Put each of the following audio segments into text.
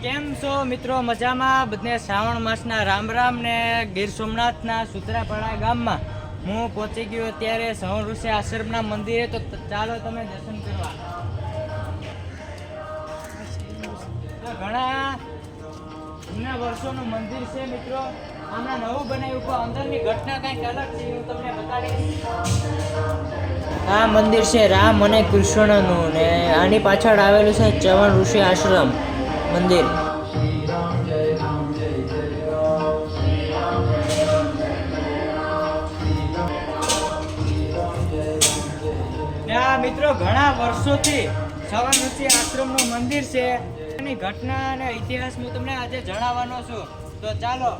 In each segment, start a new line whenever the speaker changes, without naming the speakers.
કેમ છો મિત્રો? મજામાં? બધને શ્રાવણ માસના રામ રામ ને ગીર સોમનાથના સુત્રાપાડા ગામમાં. હું પહોંચી ગયો અત્યારે સવણ ઋષિ આશ્રમના મંદિરે. તો ચાલો તમે દર્શન કરવા. ઘણા જૂના વર્ષોનું મંદિર છે મિત્રો. હમણાં નવું બનાવ્યું, પણ અંદરની ઘટના કંઈક અલગ છે, હું તમને બતાડીશ આ મંદિર છે રામ અને કૃષ્ણનું ને આની પાછળ આવેલું છે ચવણ ઋષિ આશ્રમ. મંદિર. આ મિત્રો ઘણા વર્ષોથી સવાનુચી આશ્રમનું મંદિર છે. એની ઘટના અને ઇતિહાસ હું તમને આજે જણાવવાનો છું. તો ચાલો.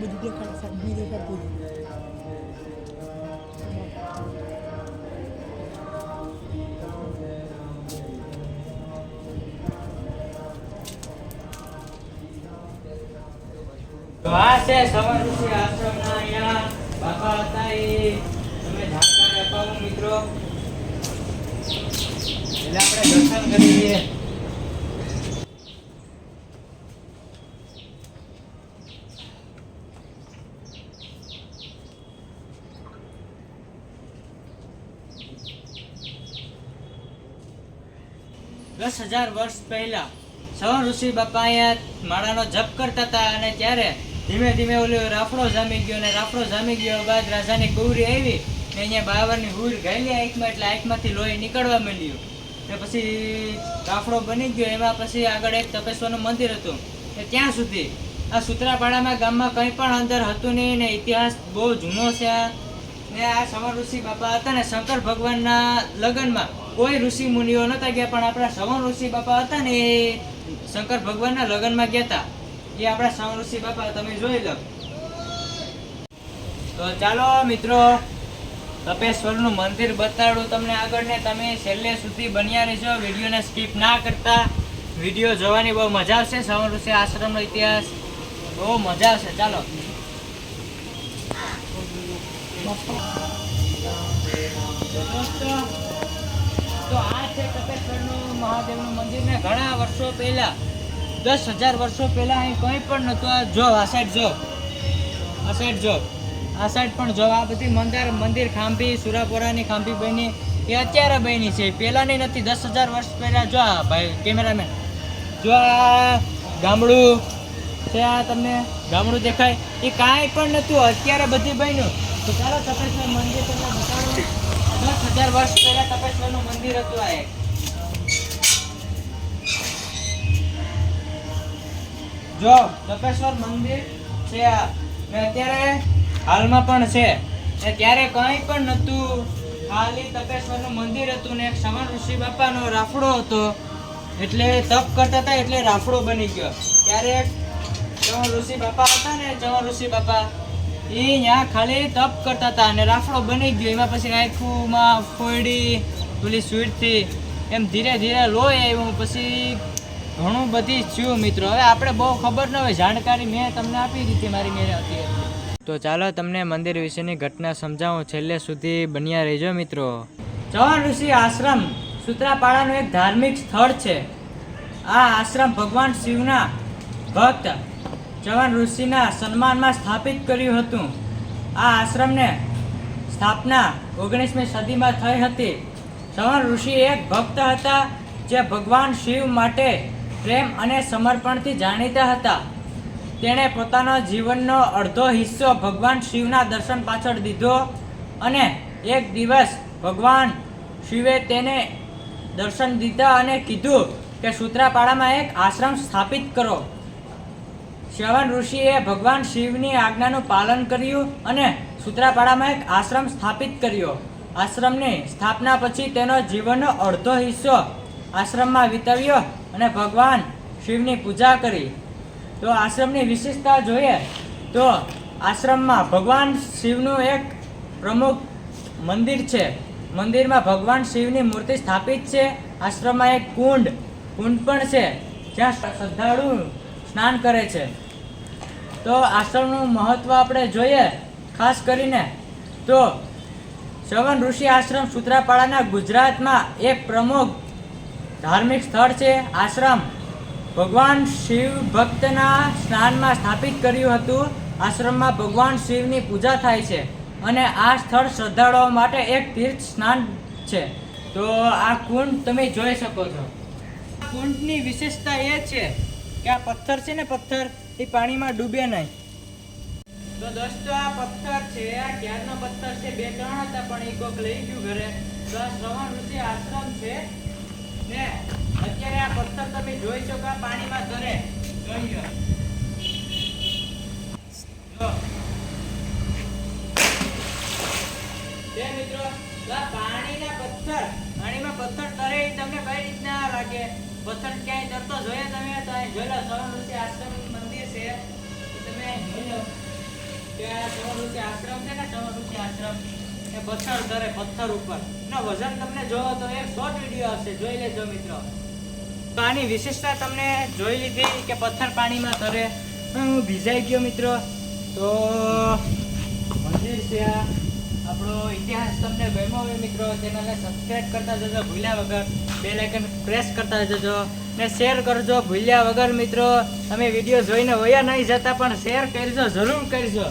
બધું દેખાડ સાહેબ. બી
તો છે સવર ઋષિ આશ્રમના અહીંયા બાપા હતા એ મિત્રો. એટલે આપણે દર્શન કરી લઈએ દસ હજાર વર્ષ પહેલા સવણ ઋષિ બાપા અહીંયા માળાનો જપ કરતા હતા અને ત્યારે ધીમે ધીમે ઓલો રાફડો જામી ગયો અને રાફડો જામી ગયો બાદ રાજાની ગૌરી આવી ને અહીંયા બાવરની હુર ગાયલી આંખમાં, એટલે આંખમાંથી લોહી નીકળવા માંડ્યું. ને પછી રાફડો બની ગયો, એમાં પછી આગળ એક તપેશ્વરનું મંદિર હતું. ને ત્યાં સુધી આ સુત્રાપાડામાં ગામમાં કંઈ પણ અંદર હતું નહીં ને ઇતિહાસ બહુ જૂનો છે ને આ સવણ ઋષિ બાપા હતા ને શંકર ભગવાનના લગ્નમાં કોઈ ઋષિ મુનિઓ નહોતા ગયા, પણ આપણા સવણ ઋષિ બાપા હતા ને એ શંકર ભગવાનના લગ્નમાં ગયા હતા. એ આપણા સવણ બાપા, તમે જોઈ લો. તો ચાલો મિત્રો, તપેશ્વરનું મંદિર બતાડું તમને આગળ ને તમે છેલ્લે સુધી બન્યા રહેશો વિડીયોને સ્કીપ ના કરતા. વીડિયો જોવાની બહુ મજા આવશે. સવણ ઋષિ આશ્રમનો ઇતિહાસ બહુ મજા આવશે. ચાલો. તો આ છે તપેશ્વરનું મહાદેવનું મંદિર ને ઘણા વર્ષો પહેલા. દસ હજાર વર્ષો પહેલા અહીં કંઈ પણ નહોતું. આ જો, આ સાઈડ જો. આ સાઈડ જો. આ સાઈડ પણ જો. આ બધી મંદિર મંદિર ખાંભી, સુરાપુરાની ખાંભી બની. એ અત્યારે બની છે. પહેલાંની નથી. દસ હજાર વર્ષ પહેલાં જો આ ભાઈ, કેમેરામેન. જો આ ગામડું છે, આ તમને ગામડું દેખાય. એ કાંઈ પણ નહોતું. અત્યારે બધી બન્યું. તો ચાલો તપેશ્વર મંદિર તમને બતાડું દસ હજાર વર્ષ પહેલાં તપેશ્વરનું મંદિર હતું આ એક. જો, તપેશ્વર મંદિર છે ને અત્યારે હાલમાં પણ છે. ને ત્યારે કંઈ પણ નહોતું. ખાલી તપેશ્વરનું મંદિર હતું ને એક સવણ ઋષિ બાપાનો રાફડો હતો. એટલે તપ કરતા હતા એટલે રાફડો બની ગયો. ત્યારે ચવણ ઋષિ બાપા હતા ને ચવણ ઋષિ બાપા એ ત્યાં ખાલી તપ કરતા હતા અને રાફડો બની ગયો. એમાં પછી આખુંમાં ફોડી પેલી સ્વીટથી એમ ધીરે ધીરે લોહી આવ્યું. પછી ઘણું બધી થયું મિત્રો. હવે આપણે બહુ ખબર ન હોય, જાણકારી મેં તમને આપી દીધી મારી મેરે હતી તો ચાલો તમને મંદિર વિશેની ઘટના સમજાવું, છેલ્લે સુધી બન્યા રહેજો મિત્રો. ચવણ ઋષિ આશ્રમ, સૂત્રાપાડાનું એક ધાર્મિક સ્થળ છે. આ આશ્રમ ભગવાન શિવના ભક્ત ચવણ ઋષિના સન્માનમાં સ્થાપિત કર્યું હતું. આ આશ્રમને સ્થાપના ઓગણીસમી સદીમાં થઈ હતી. ચવણ ઋષિ એક ભક્ત હતા જે ભગવાન શિવ માટે પ્રેમ અને સમર્પણથી જાણીતા હતા. તેણે પોતાનો જીવનનો અડધો હિસ્સો ભગવાન શિવના દર્શન પાછળ દીધો અને એક દિવસ ભગવાન શિવે તેને દર્શન દીધા અને કીધું કે, સૂત્રાપાડામાં એક આશ્રમ સ્થાપિત કરો. શ્રવણ ઋષિએ ભગવાન શિવની આજ્ઞાનું પાલન કર્યું અને સૂત્રાપાડામાં એક આશ્રમ સ્થાપિત કર્યો. આશ્રમની સ્થાપના પછી તેનો જીવનનો અડધો હિસ્સો આશ્રમમાં વિતાવ્યો અને ભગવાન શિવની પૂજા કરી. તો આશ્રમની વિશેષતા જોઈએ તો આશ્રમમાં ભગવાન શિવનું એક પ્રમુખ મંદિર છે. મંદિરમાં ભગવાન શિવની મૂર્તિ સ્થાપિત છે. આશ્રમમાં એક કુંડ કુંડ પણ છે, જ્યાં શ્રદ્ધાળુ સ્નાન કરે છે. તો આશ્રમનું મહત્ત્વ આપણે જોઈએ, ખાસ કરીને તો શ્રવણ ઋષિ આશ્રમ સૂત્રાપાડાના ગુજરાતમાં એક પ્રમુખ ધાર્મિક સ્થળ છે, આશ્રમ. ભગવાન શિવ ભક્તના સ્નાનમાં સ્થાપિત કર્યું હતું. આશ્રમમાં ભગવાન શિવની પૂજા થાય છે અને આ સ્થળ શ્રદ્ધાળુઓ માટે એક તીર્થ સ્નાન છે. તો આ કુંડ તમે જોઈ શકો છો. કુંડની વિશેષતા એ છે કે આ પથ્થર છે ને પથ્થર, એ પાણીમાં ડૂબે નહીં. તો દોસ્તો, આ પથ્થર છે, આ ક્યારનો પથ્થર છે. બે ત્રણ હતા, પણ એ કોક લઈ ગયું ઘરે. તો શ્રવણ ઋષિ આશ્રમ છે. જોઈ શકો. મિત્રો આ પાણીના પથ્થર, પાણીમાં પથ્થર તરે તમને કઈ રીતના લાગે? પથ્થર ક્યાંય તરતો જોઈએ તમે? તો અહીં જોઈ લો ઋષિ આશ્રમ મંદિર છે. તમે જોઈ આશ્રમ છે ને સવરૃષિ આશ્રમ? એ પથ્થર તરે પથ્થર ઉપર. એનો વજન તમને જોવો તો એક શોર્ટ વીડિયો હશે, જોઈ લેજો મિત્રો. તો આની વિશેષતા તમને જોઈ લીધી કે પથ્થર પાણીમાં તરે. ભીજાઈ ગયો મિત્રો. તો મંદિર છે આપણો ઇતિહાસ તમને ગમ્યો હોય મિત્રો, ચેનલને સબસ્ક્રાઈબ કરતા જજો, ભૂલ્યા વગર. બે લાઇકન પ્રેસ કરતા જજો. ને શેર કરજો, ભૂલ્યા વગર મિત્રો. તમે વીડિયો જોઈને વયા નહીં જતા, પણ શેર કરજો, જરૂર કરજો.